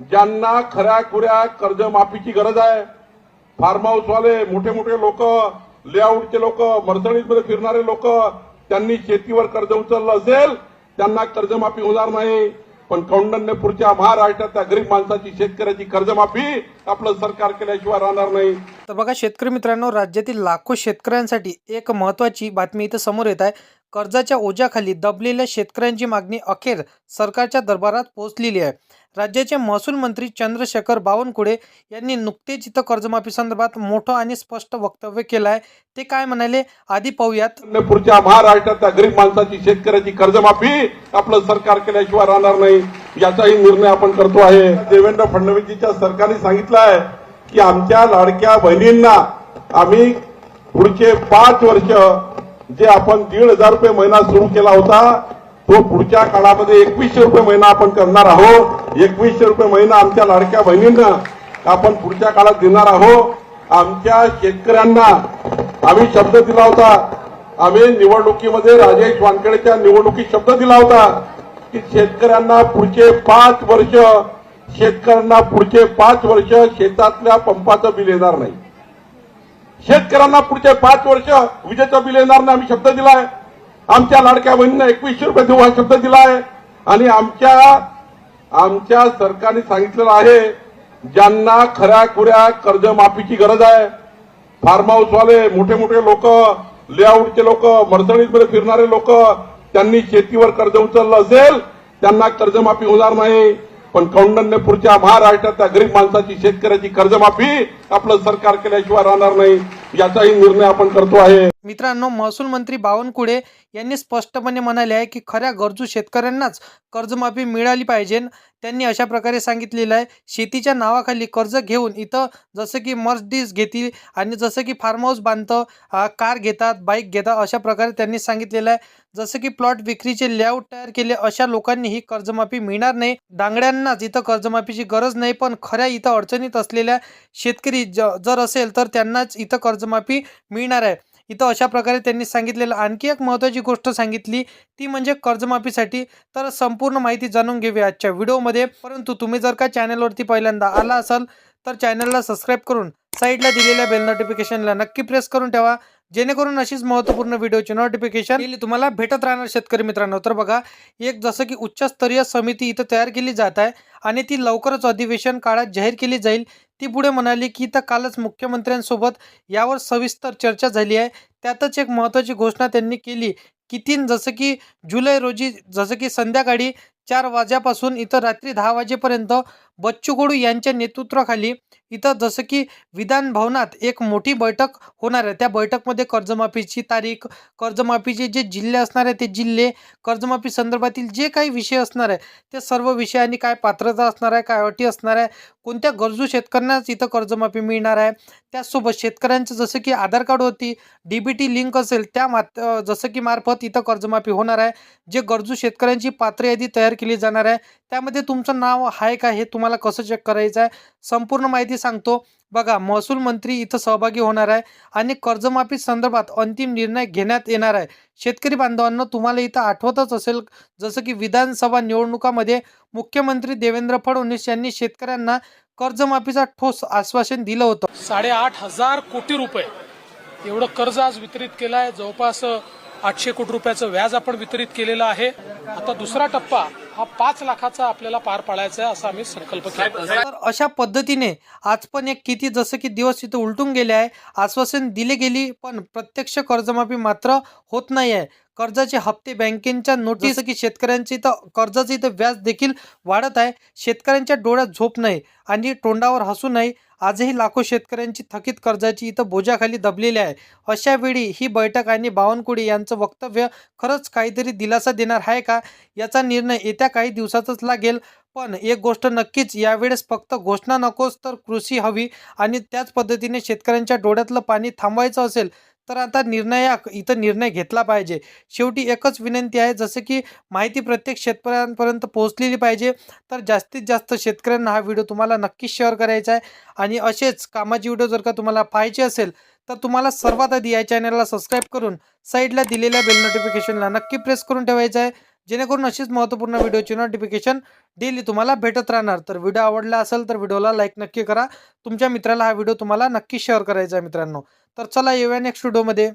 ज्यांना खऱ्या खुऱ्या कर्जमाफीची गरज आहे फार्म हाऊसवाले मोठे मोठे लोक लेआउटचे लोक मर्सडीजमध्ये फिरणारे लोक त्यांनी शेतीवर कर्ज उचललं असेल त्यांना कर्जमाफी होणार नाही. पण कौंडण्यपूरच्या महाराष्ट्रातल्या गरीब माणसाची शेतकऱ्याची कर्जमाफी आपलं सरकार केल्याशिवाय राहणार नाही. तर बघा शेतकरी मित्रांनो राज्यातील लाखो शेतकऱ्यांसाठी एक महत्त्वाची बातमी इथं समोर येत आहे. कर्जाच्या ओझ्याखाली दबलेल्या शेतकऱ्यांची मागणी अखेर सरकारच्या दरबारात पोहोचलेली आहे. राज्याचे महसूल मंत्री चंद्रशेखर बावनकुळे यांनी नुकतेच इथं कर्जमाफी संदर्भात मोठं आणि स्पष्ट वक्तव्य केलं आहे. ते काय म्हणाले? आधी पाहूयात. महाराष्ट्रातल्या गरीब माणसाची शेतकऱ्याची कर्जमाफी आपलं सरकार केल्याशिवाय राहणार नाही. याचाही निर्णय आपण करतो आहे. देवेंद्र फडणवीसजीच्या सरकारने सांगितलं आहे की आमच्या लाडक्या बहिणींना आम्ही पुढचे पाच वर्ष जे आपण दीड हजार रुपये महिना सुरू केला होता तो पुढच्या काळामध्ये एकवीसशे रुपये महिना आपण करणार आहोत. एकवीसशे रुपये महिना आमच्या लाडक्या बहिणींना आपण पुढच्या काळात देणार आहोत. आमच्या शेतकऱ्यांना आम्ही शब्द दिला होता. आम्ही निवडणुकीमध्ये राजेश वानखेडेच्या निवडणुकीत शब्द दिला होता. की शेतकऱ्यांना पुढचे पाच वर्ष शेतकऱ्यांना पुढचे पाच वर्ष शेतातल्या पंपाचं बिल येणार नाही. शेतकऱ्यांना पुढचे पाच वर्ष विजेचं बिल येणार नाही आम्ही शब्द दिलाय. आमच्या लाडक्या बहिणीनं एकवीसशे रुपये देऊ हा शब्द दिलाय. आणि आमच्या आमच्या सरकारने सांगितलेलं आहे ज्यांना खऱ्या खुऱ्या कर्जमाफीची गरज आहे फार्म हाऊसवाले मोठे मोठे लोक लेआउटचे लोक मर्सडीजमध्ये फिरणारे लोक त्यांनी शेतीवर कर्ज उचललं असेल त्यांना कर्जमाफी होणार नाही. पण कौंडण्यपूरच्या महाराष्ट्रातल्या गरीब माणसाची शेतकऱ्याची कर्जमाफी आपलं सरकार केल्याशिवाय राहणार नाही. याचाही निर्णय आपण करतो आहे. मित्रांनो महसूल मंत्री बावनकुळे यांनी स्पष्टपणे म्हणाले आहे की खऱ्या गरजू शेतकऱ्यांनाच कर्जमाफी मिळाली पाहिजे. त्यांनी अशा प्रकारे सांगितलेलं आहे शेतीच्या नावाखाली कर्ज घेऊन इथं जसं की मर्सडीज घेतील आणि जसं की फार्म हाऊस बांधतं कार घेतात बाईक घेतात अशा प्रकारे त्यांनी सांगितलेलं आहे. जसं की प्लॉट विक्रीचे लेआउट तयार केले अशा लोकांनी ही कर्जमाफी मिळणार नाही. डांगड्यांनाच इथं कर्जमाफीची गरज नाही पण खऱ्या इथं अडचणीत असलेल्या शेतकरी ज जर असेल तर त्यांनाच इथं कर्जमाफी मिळणार आहे. इथं अशा प्रकारे त्यांनी सांगितलेलं आणखी एक महत्त्वाची गोष्ट सांगितली ती म्हणजे कर्जमाफीसाठी. तर संपूर्ण माहिती जाणून घेऊया आजच्या व्हिडिओमध्ये. परंतु तुम्ही जर का चॅनलवरती पहिल्यांदा आला असाल तर चॅनलला सबस्क्राईब करून साईडला दिलेल्या बेल नोटिफिकेशनला नक्की प्रेस करून ठेवा. जेणेकरून अशीच महत्त्वपूर्ण व्हिडिओची नोटिफिकेशन तुम्हाला भेटत राहणार शेतकरी मित्रांनो. तर बघा एक जसं की उच्चस्तरीय समिती इथं तयार केली जात आहे. आणि ती लवकरच अधिवेशन काळात जाहीर केली जाईल. ती पुढे म्हणाली की इथं कालच मुख्यमंत्र्यांसोबत यावर सविस्तर चर्चा झाली आहे. त्यातच एक महत्त्वाची घोषणा त्यांनी केली की तीन जसं की जुलै रोजी जसं की संध्याकाळी चार वाजेपासून इथं रात्री दहा वाजेपर्यंत बच्चू कडू यांच्या नेतृत्वाखाली इथं जसं की विधान भवनात एक मोठी बैठक होणार आहे. त्या बैठकमध्ये कर्जमाफीची तारीख कर्जमाफीचे जे जिल्हे असणार आहे ते जिल्हे कर्जमाफी संदर्भातील जे काही विषय असणार आहे ते सर्व विषयांनी काय पात्रता असणार आहे काय अटी असणार आहे कोणत्या गरजू शेतकऱ्यांनाच इथं कर्जमाफी मिळणार आहे त्याचसोबत शेतकऱ्यांचं जसं की आधार कार्ड होती डी बी टी लिंक असेल त्या मात जसं की मार्फत इथं कर्जमाफी होणार आहे. जे गरजू शेतकऱ्यांची पात्र यादी तयार केली जाणार आहे त्यामध्ये तुमचं नाव आहे का हे तुम्हाला कसं चेक करायचं आहे संपूर्ण माहिती सांगतो. बघा महसूल मंत्री इथं सहभागी होणार आहे आणि कर्जमाफी संदर्भात अंतिम निर्णय घेण्यात येणार आहे. शेतकरी बांधवांना तुम्हाला इथं आठवतच असेल जसं की विधानसभा निवडणुकामध्ये मुख्यमंत्री देवेंद्र फडणवीस यांनी शेतकऱ्यांना कर्जमाफीचा ठोस आश्वासन दिलं होतं. साडेआठ हजार कोटी रुपये एवढं कर्ज आज वितरित केलं आहे जवळपास आठशे कोटी रुपयाचं व्याज आपण वितरित केलेलं आहे. आता दुसरा टप्पा हा पाच लाखाचा आपल्याला पार पाडायचा आहे असा आम्ही संकल्प केला. तर अशा पद्धतीने आज पण एक किती जसं की दिवस इथं उलटून गेले आहे आश्वासन दिले गेली पण प्रत्यक्ष कर्जमाफी मात्र होत नाही आहे. कर्जाचे हप्ते बँकेच्या नोटीस की शेतकऱ्यांचे इथं कर्जाचं इथं व्याज देखील वाढत आहे. शेतकऱ्यांच्या डोळ्यात झोप नाही आणि तोंडावर हसू नाही. आजही लाखो शेतकऱ्यांची थकीत कर्जाची इथं बोजाखाली दबलेली आहे. अशा वेळी ही बैठक आणि बावनकुळे यांचं वक्तव्य खरंच काहीतरी दिलासा देणार आहे का? याचा निर्णय येत्या काही दिवसातच लागेल. पण एक गोष्ट नक्कीच यावेळेस फक्त घोषणा नकोच तर कृषी हवी आणि त्याच पद्धतीने शेतकऱ्यांच्या डोळ्यातलं पाणी थांबवायचं असेल तर आता निर्णयाक इथं निर्णय घेतला पाहिजे. शेवटी एकच विनंती आहे जसं की माहिती प्रत्येक शेतकऱ्यांपर्यंत पोहोचलेली पाहिजे तर जास्तीत जास्त शेतकऱ्यांना हा व्हिडिओ तुम्हाला नक्कीच शेअर करायचा आहे. आणि असेच कामाची व्हिडिओ जर का तुम्हाला पाहिजे असेल तर तुम्हाला सर्वात आधी या चॅनलला सबस्क्राईब करून साईडला दिलेल्या बेल नोटिफिकेशनला नक्की प्रेस करून ठेवायचं आहे. जेणेकरून अशीच महत्त्वपूर्ण व्हिडिओची नोटिफिकेशन डेली तुम्हाला भेटत राहणार. तर व्हिडिओ आवडला असेल तर व्हिडिओला लाईक नक्की करा. तुमच्या मित्राला हा व्हिडिओ तुम्हाला नक्की शेअर करायचा आहे मित्रांनो. तर चला येऊया नेक्स्ट व्हिडिओमध्ये